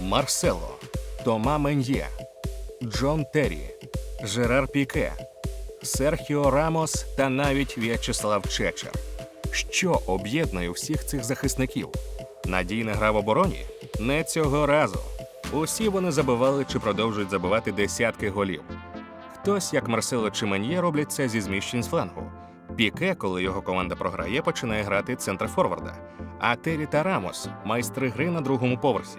Марсело, Тома Мен'є, Джон Террі, Жерар Піке, Серхіо Рамос та навіть В'ячеслав Чечер. Що об'єднує всіх цих захисників? Надійна гра в обороні? Не цього разу. Усі вони забивали чи продовжують забивати десятки голів. Хтось, як Марсело чи Мен'є, роблять це зі зміщень з флангу. Піке, коли його команда програє, починає грати центр форварда. А Террі та Рамос майстри гри на другому поверсі.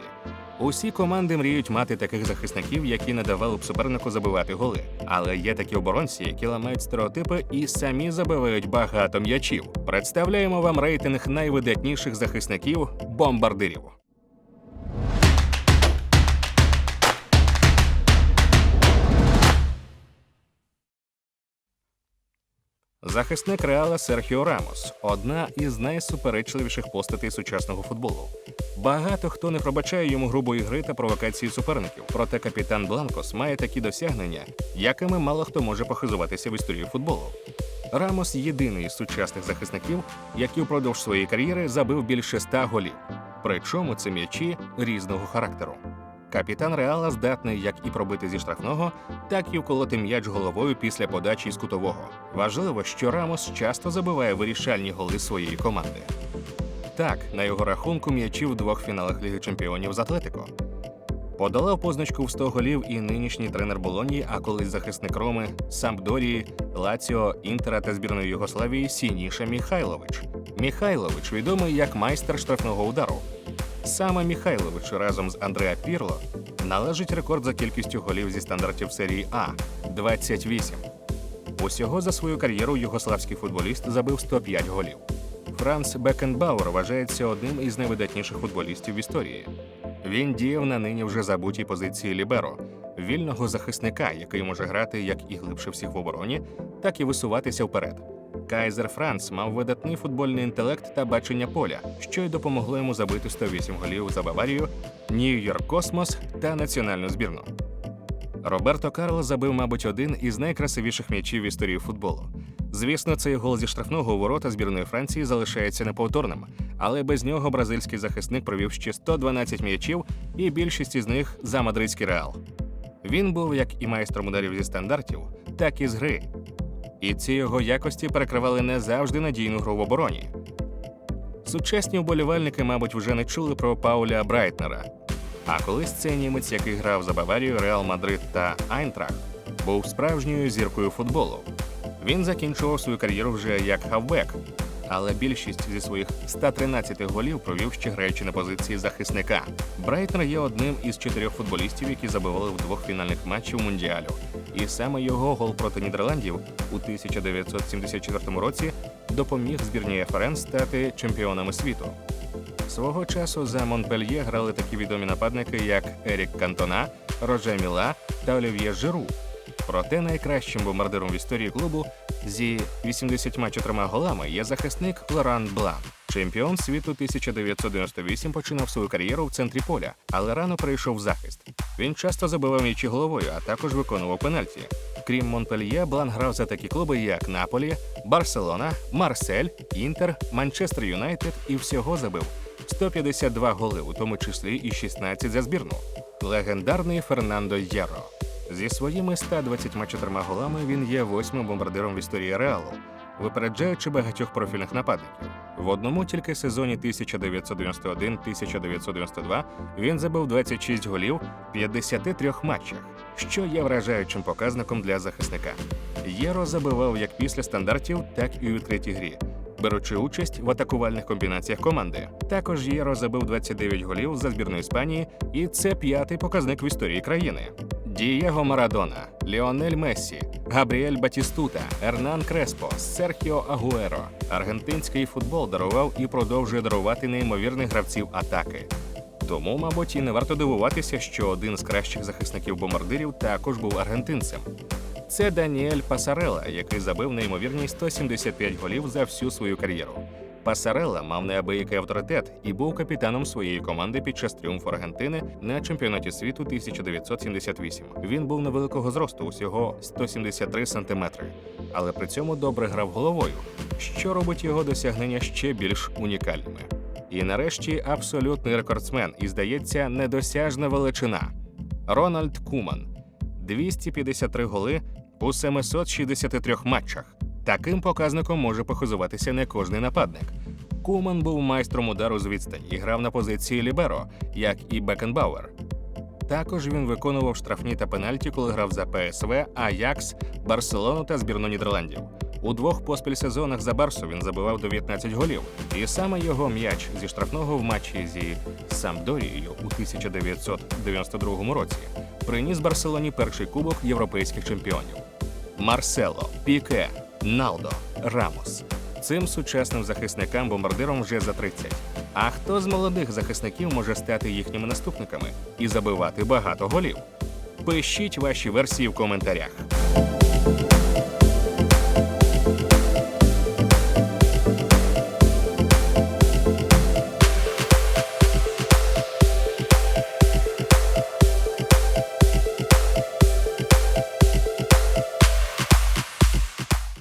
Усі команди мріють мати таких захисників, які не давали б супернику забивати голи. Але є такі оборонці, які ламають стереотипи і самі забивають багато м'ячів. Представляємо вам рейтинг найвидатніших захисників бомбардирів. Захисник Реала Серхіо Рамос одна із найсуперечливіших постатей сучасного футболу. Багато хто не пробачає йому грубої гри та провокації суперників. Проте капітан Бланкос має такі досягнення, якими мало хто може похизуватися в історії футболу. Рамос єдиний із сучасних захисників, який впродовж своєї кар'єри забив більше ста голів. Причому це м'ячі різного характеру. Капітан Реала здатний як і пробити зі штрафного, так і вколоти м'яч головою після подачі з кутового. Важливо, що Рамос часто забиває вирішальні голи своєї команди. Так, на його рахунку м'ячі в двох фіналах Ліги Чемпіонів з Атлетико. Подолав позначку в 100 голів і нинішній тренер Болонії, а колись захисник Роми, Сампдорії, Лаціо, Інтера та збірної Югославії Сініша Міхайлович. Міхайлович відомий як майстер штрафного удару. Саме Міхайлович разом з Андреа Пірло належить рекорд за кількістю голів зі стандартів серії А 28. Усього за свою кар'єру югославський футболіст забив 105 голів. Франц Бекенбауер вважається одним із найвидатніших футболістів в історії. Він діяв на нині вже забутій позиції Ліберо, вільного захисника, який може грати як і глибше всіх в обороні, так і висуватися вперед. Кайзер Франц мав видатний футбольний інтелект та бачення поля, що й допомогло йому забити 108 голів за Баварію, Нью-Йорк Космос та національну збірну. Роберто Карло забив, мабуть, один із найкрасивіших м'ячів в історії футболу. Звісно, цей гол зі штрафного ворота збірної Франції залишається неповторним, але без нього бразильський захисник провів ще 112 м'ячів, і більшість із них за мадридський реал. Він був як і майстром ударів зі стандартів, так і з гри. І ці його якості перекривали не завжди надійну гру в обороні. Сучасні вболівальники, мабуть, вже не чули про Пауля Брайтнера. А колись цей німець, який грав за Баварію, Реал Мадрид та Айнтрахт, був справжньою зіркою футболу. Він закінчував свою кар'єру вже як хавбек, але більшість зі своїх 113 голів провів ще граючи на позиції захисника. Брайтнер є одним із чотирьох футболістів, які забивали в двох фінальних матчів мундіалю. І саме його гол проти Нідерландів у 1974 році допоміг збірній ФРН стати чемпіонами світу. Свого часу за Монпельє грали такі відомі нападники, як Ерік Кантона, Роже Міла та Олів'є Жиру. Проте найкращим бомбардиром в історії клубу зі 84 голами є захисник Лоран Блан. Чемпіон світу 1998 починав свою кар'єру в центрі поля, але рано перейшов в захист. Він часто забивав м'ячі головою, а також виконував пенальті. Крім Монпельє, Блан грав за такі клуби, як Наполі, Барселона, Марсель, Інтер, Манчестер Юнайтед і всього забив 152 голи, у тому числі і 16 за збірну. Легендарний Фернандо Єро. Зі своїми 124 голами він є восьмим бомбардиром в історії Реалу, випереджаючи багатьох профільних нападників. В одному тільки сезоні 1991-1992 він забив 26 голів в 53 матчах, що є вражаючим показником для захисника. Єро забивав як після стандартів, так і у відкритій грі. Беручи участь в атакувальних комбінаціях команди, також Єро забив 29 голів за збірну Іспанії, і це п'ятий показник в історії країни. Дієго Марадона, Ліонель Мессі, Габріель Батістута, Ернан Креспо, Серхіо Агуеро. Аргентинський футбол дарував і продовжує дарувати неймовірних гравців атаки. Тому, мабуть, і не варто дивуватися, що один з кращих захисників бомбардирів також був аргентинцем. Це Даніель Пасарела, який забив неймовірні 175 голів за всю свою кар'єру. Пасарелла мав неабиякий авторитет і був капітаном своєї команди під час тріумфу Аргентини на чемпіонаті світу 1978. Він був невеликого зросту, усього 173 сантиметри, але при цьому добре грав головою, що робить його досягнення ще більш унікальними. І нарешті абсолютний рекордсмен і, здається, недосяжна величина Рональд Куман 253 голи у 763 матчах. Таким показником може похизуватися не кожний нападник. Куман був майстром удару з відстані і грав на позиції Ліберо, як і Бекенбауер. Також він виконував штрафні та пенальті, коли грав за ПСВ, Аякс, Барселону та збірну Нідерландів. У двох поспіль сезонах за Барсу він забивав 19 голів, і саме його м'яч зі штрафного в матчі зі Самдорією у 1992 році приніс Барселоні перший кубок європейських чемпіонів. Марсело, Піке, Налдо, Рамос. Цим сучасним захисникам бомбардиром вже за 30. А хто з молодих захисників може стати їхніми наступниками і забивати багато голів? Пишіть ваші версії в коментарях.